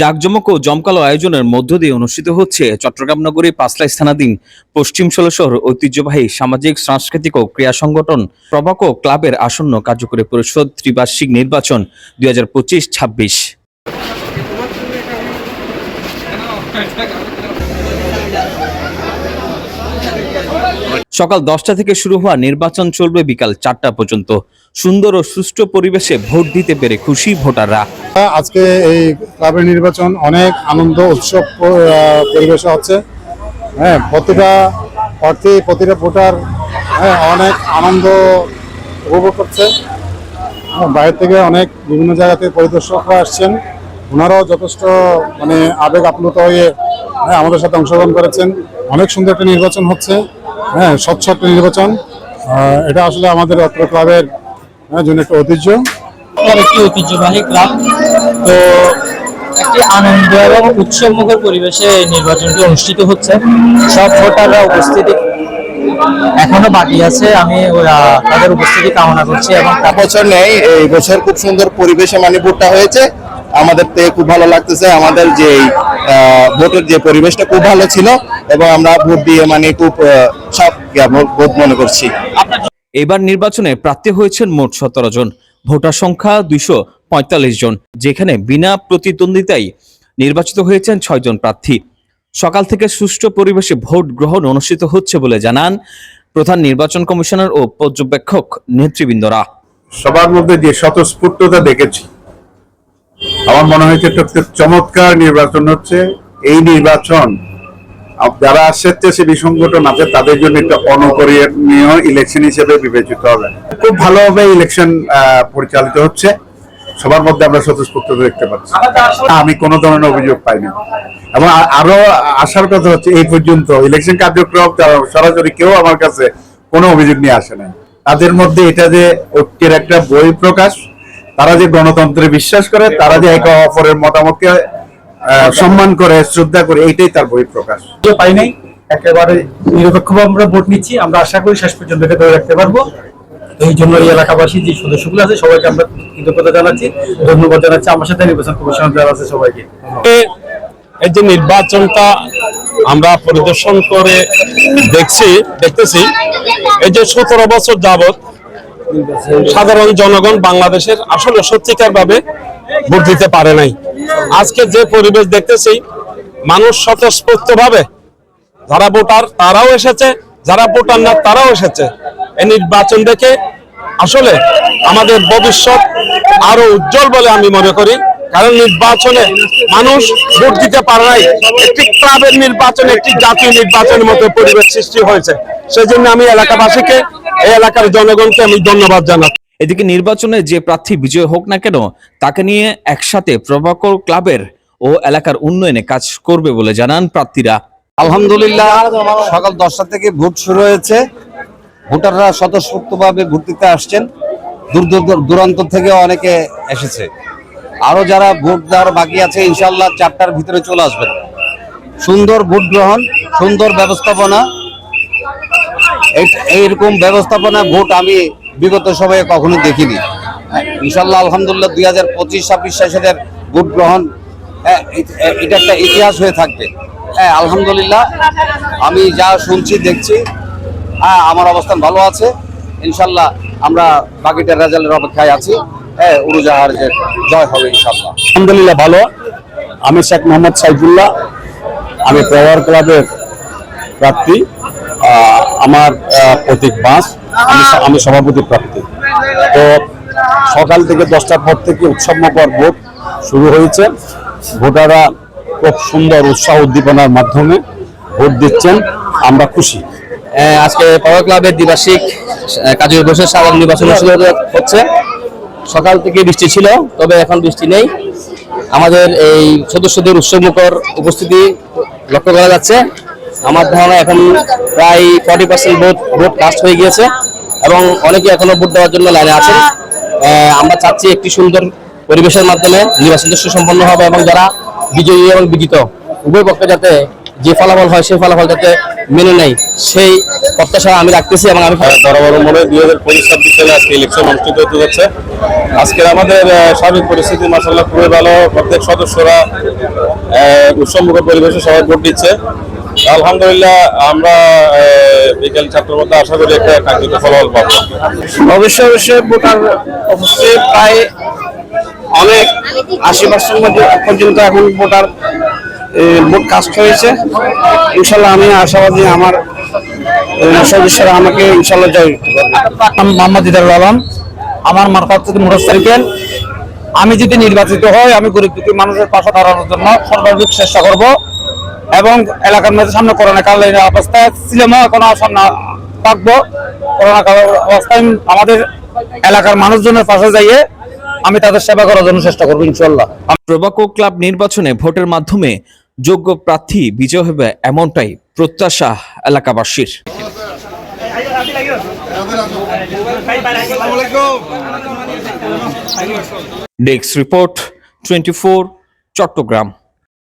জাকজমক ও জমকালো আয়োজনের মধ্য দিয়ে অনুষ্ঠিত হচ্ছে চট্টগ্রাম নগরী পাঁচলাই স্থানাধীন পশ্চিম ষোলশহর ঐতিহ্যবাহী সামাজিক, সাংস্কৃতিক ও ক্রিয়া সংগঠন প্রভাকো ক্লাবের আসন্ন কার্যকরী পরিষদ ত্রিবার্ষিক নির্বাচন দুই হাজার পঁচিশ ছাব্বিশ। সকাল দশটা থেকে শুরু হওয়া নির্বাচন চলবে বিকাল চারটা পর্যন্ত। সুন্দর ও সুষ্ঠু পরিবেশে ভোট দিতে পেরে খুশি ভোটাররা। আজকে এই ক্লাবের নির্বাচন অনেক আনন্দ উৎসব পরিবেশে হচ্ছে। হ্যাঁ প্রতিটা প্রার্থী প্রতিটা ভোটার হ্যাঁ অনেক আনন্দ উপভোগ করছে। হ্যাঁ, বাইরে থেকে অনেক বিভিন্ন জায়গা থেকে পরিদর্শকরা আসছেন। ওনারাও যথেষ্ট মানে আবেগ আপ্লুত হয়ে হ্যাঁ আমাদের সাথে অংশগ্রহণ করেছেন। অনেক সুন্দর একটা নির্বাচন হচ্ছে। হ্যাঁ স্বচ্ছ একটা নির্বাচন। এটা আসলে আমাদের অত্র ক্লাবের হ্যাঁ, জন্য একটা ঐতিহ্য। আর একটি ঐতিহ্যবাহী ক্লাব। তো একটি আনন্দ এবং উৎসবমুখর পরিবেশে এই নির্বাচনটি অনুষ্ঠিত হচ্ছে। সব ভোটাররা উপস্থিতি। এখনও বাকি আছে। আমি তাদের উপস্থিতি কামনা করছি এবং তা- বছর নেই এই বছর খুব সুন্দর পরিবেশে মানে ভোটটা হয়েছে। আমাদের থেকে খুব ভালো লাগতেছে। আমাদের যে ভোটের যে পরিবেশটা খুব ভালো ছিল এবং আমরা ভোট দিয়ে মানে খুব সব ভোট মনে করছি। এবার নির্বাচনে প্রার্থী হয়েছেন মোট সতেরো জন। ভোটার সংখ্যা দুইশো পঁয়তাল্লিশ জন যেখানে বিনা প্রতিদ্বন্দ্বিতায় নির্বাচিত হয়েছেন ছয়জন প্রার্থী। সকাল থেকে সুষ্ঠু পরিবেশে ভোট গ্রহণ অনুষ্ঠিত হচ্ছে বলে জানান প্রধান নির্বাচন কমিশনার ও পর্যবেক্ষক নেতৃবৃন্দরা। সবার মধ্যে যে স্বতঃস্ফূর্ততা দেখেছি আমার মনে হয়েছে একটা চমৎকার নির্বাচন হচ্ছে। এই নির্বাচন যারা স্বেচ্ছাসেবী সংগঠন আছে, তাদের জন্য একটা অনকরণীয় ইলেকশন হিসেবে বিবেচিত হবে। খুব ভালোভাবে ইলেকশন পরিচালিত হচ্ছে। সবার মধ্যে আমরা স্বতঃস্ফূর্ততা দেখতে পাচ্ছি। আমি কোনো ধরনের অভিযোগ পাইনি। এবং আরও আসার কথা হচ্ছে, এই পর্যন্ত ইলেকশন কার্যক্রম সরাসরি কেউ আমার কাছে কোনো অভিযোগ নিয়ে আসে নাই। তাদের মধ্যে এটা যে ঐক্যের একটা বই প্রকাশ তারা যে গণতন্ত্রে বিশ্বাস করে তারা যে একে অপরের মতামতকে সম্মান করে শ্রদ্ধা করে এইটাই তার বই প্রকাশ পাই নাই। একেবারে নিরপেক্ষভাবে আমরা ভোট নিচ্ছি। আমরা আশা করি শেষ পর্যন্ত এটা ধরে রাখতে পারব। এই জন্য এই এলাকাবাসী যে সদস্যগুলো আছে সবাইকে আমরা কৃতজ্ঞতা জানাচ্ছি ধন্যবাদ জানাচ্ছি। আমার সাথে নির্বাচন কমিশন যারা আছে সবাইকে এই যে নির্বাচনটা আমরা পরিদর্শন করে দেখছি দেখতেছি এই যে সতেরো বছর যাবত সাধারণ জনগণ বাংলাদেশের আসলে সত্যিকার ভাবে ভোট দিতে পারে নাই। আজকে যে পরিবেশ দেখতেছি, মানুষ স্বতঃস্ফূর্ত ভাবে যারা ভোটার তারাও এসেছে, যারা ভোটার না তারাও এসেছে। এই নির্বাচন দেখে আসলে আমাদের ভবিষ্যৎ আরও উজ্জ্বল বলে আমি মনে করি, কারণ নির্বাচনে মানুষ ভোট দিতে পারে নাই। একটি ক্লাবের নির্বাচন, একটি জাতীয় নির্বাচনের মতো পরিবেশ সৃষ্টি হয়েছে। সেজন্য আমি এলাকাবাসীকে এই এলাকার জনগণকে আমি ধন্যবাদ জানাচ্ছি। এদিকে নির্বাচনে যে প্রার্থী বিজয় হোক না কেন তাকে নিয়ে একসাথে প্রভাকর ক্লাবের ও এলাকার উন্নয়নে কাজ করবে বলে জানান প্রার্থীরা। আলহামদুলিল্লাহ সকাল দশটা থেকে ভোট শুরু হয়েছে। ভোটাররা স্বতঃস্ফূর্তভাবে ভোট দিতে আসছেন। দূর দূর দূর- দূরান্ত থেকে অনেকে এসেছে। আরও যারা ভোট দেওয়ার বাকি আছে ইনশাল্লাহ চারটার ভিতরে চলে আসবেন। সুন্দর ভোট গ্রহণ সুন্দর ব্যবস্থাপনা এইরকম ব্যবস্থাপনা ভোট আমি বিগত সময়ে কখনো দেখিনি। ইনশাল্লাহ আলহামদুলিল্লাহ দুই হাজার পঁচিশ ছাব্বিশ সালের ভোট গ্রহণ হ্যাঁ, এটা একটা ইতিহাস হয়ে থাকবে। হ্যাঁ আলহামদুলিল্লাহ আমি যা শুনছি দেখছি হ্যাঁ আমার অবস্থান ভালো আছে। ইনশাল্লাহ আমরা বাকিটার রেজাল্টের অপেক্ষায় আছি। হ্যাঁ উড়োজাহার যে জয় হবে ইনশাল্লাহ আলহামদুলিল্লাহ ভালো। আমি শেখ মোহাম্মদ সাইফুল্লাহ। আমি প্রভার ক্লাবের প্রার্থী। আমার প্রতীক বাস আমি আমি সভাপতি প্রার্থী। তো সকাল থেকে দশটার পর থেকে উৎসবমুখর ভোট শুরু হয়েছে। ভোটাররা খুব সুন্দর উৎসাহ উদ্দীপনার মাধ্যমে ভোট দিচ্ছেন। আমরা খুশি। আজকে পাওয়ার ক্লাবের দ্বিবার্ষিক কাজী বসে সাধারণ নির্বাচন হচ্ছে। সকাল থেকে বৃষ্টি ছিল, তবে এখন বৃষ্টি নেই। আমাদের এই সদস্যদের উৎসবমুখর উপস্থিতি লক্ষ্য করা যাচ্ছে। আমার ধারণা এখন প্রায় forty percent vote vote cast হয়ে গিয়েছে এবং অনেকে এখনও ভোট দেওয়ার জন্য লাইনে আছেন। আমরা চাচ্ছি একটি সুন্দর পরিবেশের মাধ্যমে নির্বাচনটা সুসম্পন্ন হবে এবং যারা বিজয়ী এবং বিজিত, উভয় পক্ষে যাতে যে ফলাফল হয় সেই ফলাফল যাতে মেনে নেয়, সেই প্রত্যাশা আমি রাখতেছি এবং আমি বরাবর মনে দুই হাজার পঁচিশ ছাব্বিশ সালে আজকে ইলেকশন অনুষ্ঠিত হতে যাচ্ছে। আজকের আমাদের সার্বিক পরিস্থিতি মাসাল্লাহ খুবই ভালো। প্রত্যেক সদস্যরা উৎসবমুখর পরিবেশে সবাই ভোট দিচ্ছে। আলহামদুলিল্লাহ আমরা আহ, বিকেল চারটার মধ্যে আশা করি একটা কাঙ্ক্ষিত ফলাফল পাবো। অবশ্যই অবশ্যই ভোটার অবশ্যই প্রায় অনেক আশি পার্সেন্ট পর্যন্ত এখন ভোটার এ, ভোট কাস্ট হয়েছে। ইনশাল্লাহ আমি আশাবাদী আমার সদস্যরা আমাকে ইনশাল্লাহ জয় মোহাম্মদ ইদারুল আলম। আমার মারফত থেকে মোটর আমি যদি নির্বাচিত হই আমি গরিব দুঃখী মানুষের পাশে দাঁড়ানোর জন্য সর্বাধিক চেষ্টা করব। এবং এলাকার মধ্যে সামনে করোনা কালীন অবস্থায় ছিলাম এখন সামনে থাকব। করোনা কাল অবস্থায় আমাদের এলাকার মানুষজনের পাশে যাইয়ে আমি তাদের সেবা করার জন্য চেষ্টা করব ইনশাল্লাহ টোবাকো ক্লাব নির্বাচনে ভোটের মাধ্যমে যোগ্য প্রার্থী বিজয় হবে এমনটাই প্রত্যাশা এলাকাবাসীর। Desk report twenty Chittagong.